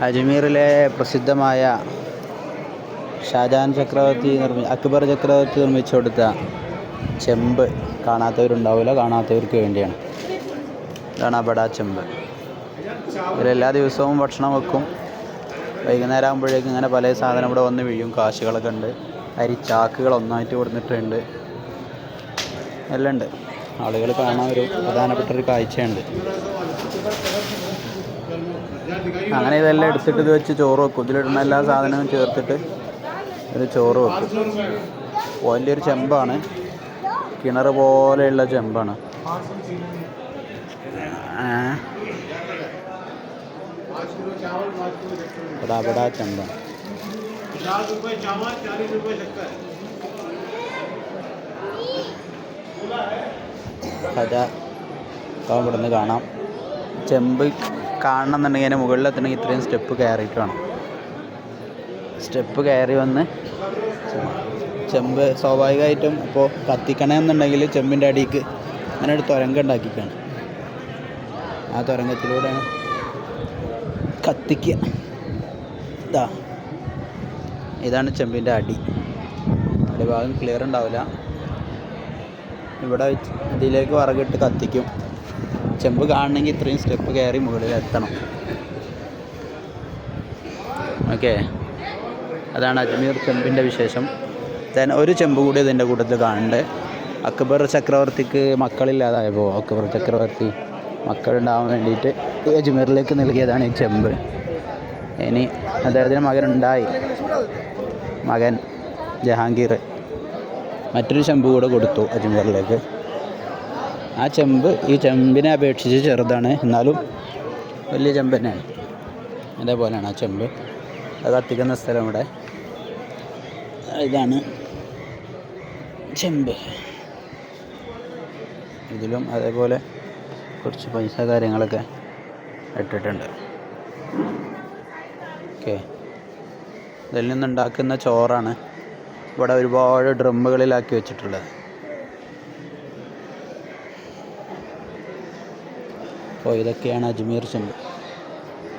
അജ്മീറിലെ പ്രസിദ്ധമായ ഷാജഹാൻ ചക്രവർത്തി നിർമ്മി അക്ബർ ചക്രവർത്തി നിർമ്മിച്ചു കൊടുത്ത ചെമ്പ് കാണാത്തവരുണ്ടാവില്ല കാണാത്തവർക്ക് വേണ്ടിയാണ്. ഇതാണ് അബഡ ചെമ്പ്. ഇതിലെല്ലാ ദിവസവും ഭക്ഷണം വെക്കും. വൈകുന്നേരം ആകുമ്പോഴേക്കും ഇങ്ങനെ പല സാധനം ഇവിടെ വന്ന് വീഴും. കാശുകളൊക്കെ ഉണ്ട്. അരി ചാക്കുകൾ ഒന്നായിട്ട് കൊടുത്തിട്ടുണ്ട്. എല്ലാം ഉണ്ട്. ആളുകൾ കാണാൻ ഒരു പ്രധാനപ്പെട്ട ഒരു കാഴ്ചയുണ്ട്. അങ്ങനെ ഇതെല്ലാം എടുത്തിട്ട് ഇത് വെച്ച് ചോറ് വെക്കും ഇതിലിടുന്ന എല്ലാ സാധനവും ചേർത്തിട്ട് ഒരു ചോറ് വെക്കും വലിയൊരു ചെമ്പാണ് കിണർ പോലെയുള്ള ചെമ്പാണ് ആ. बड़ा बड़ा चंबा पचास रुपये चावल चालीस रुपये शक्कर കഥ അപ്പോൾ ഇവിടെ നിന്ന് കാണാം ചെമ്പ് കാണണം എന്നുണ്ടെങ്കിൽ അതിന്റെ മുകളിലെത്തണമെങ്കിൽ ഇത്രയും സ്റ്റെപ്പ് കയറിയിട്ട് വേണം. സ്റ്റെപ്പ് കയറി വന്ന് ചെമ്പ് സ്വാഭാവികമായിട്ടും ഇപ്പോൾ കത്തിക്കണമെന്നുണ്ടെങ്കിൽ ചെമ്പിന്റെ അടിക്ക് അങ്ങനെ ഒരു തുരങ്കം ഉണ്ടാക്കിക്കാണ്. ആ തുരങ്കത്തിലൂടെയാണ് കത്തിക്കുക. ഇതാ. ഇതാണ് ചെമ്പിന്റെ അടി. അടിഭാഗം ക്ലിയർ ഉണ്ടാവില്ല. ഇവിടെ ഇതിലേക്ക് വിറകിട്ട് കത്തിക്കും. ചെമ്പ് കാണണമെങ്കിൽ ഇത്രയും സ്റ്റെപ്പ് കയറി മുകളിൽ എത്തണം. ഓക്കെ അതാണ് അജ്മീർ ചെമ്പിന്റെ വിശേഷം. ദെൻ ഒരു ചെമ്പ് കൂടി ഇതിന്റെ കൂട്ടത്തിൽ കാണുന്നുണ്ട് അക്ബർ ചക്രവർത്തിക്ക് മക്കളില്ലാതായപ്പോൾ അക്ബർ ചക്രവർത്തി മക്കളുണ്ടാവാൻ വേണ്ടിയിട്ട് അജ്മീറിലേക്ക് നൽകിയതാണ് ഈ ചെമ്പ്. ഇനി അദ്ദേഹത്തിന് മകനുണ്ടായി. മകൻ ജഹാംഗീർ. മറ്റൊരു ചെമ്പ് കൂടെ കൊടുത്തു അജ്മീറിലേക്ക്. ആ ചെമ്പ് ഈ ചെമ്പിനെ അപേക്ഷിച്ച് ചെറുതാണ്. എന്നാലും വലിയ ചെമ്പ് തന്നെയാണ്. അതേപോലെയാണ് ആ ചെമ്പ്. അത് കത്തിക്കുന്ന സ്ഥലം ഇവിടെ. ഇതാണ് ചെമ്പ്. ഇതിലും അതേപോലെ കുറച്ച് പൈസ കാര്യങ്ങളൊക്കെ ഇട്ടിട്ടുണ്ട്. ഓക്കെ. ഇതിൽ നിന്നുണ്ടാക്കുന്ന ചോറാണ് ഇവിടെ ഒരുപാട് ഡ്രമ്മുകളിലാക്കി വെച്ചിട്ടുള്ളത്. അപ്പോൾ ഇതൊക്കെയാണ് അജ്മീർ ചെമ്പ്.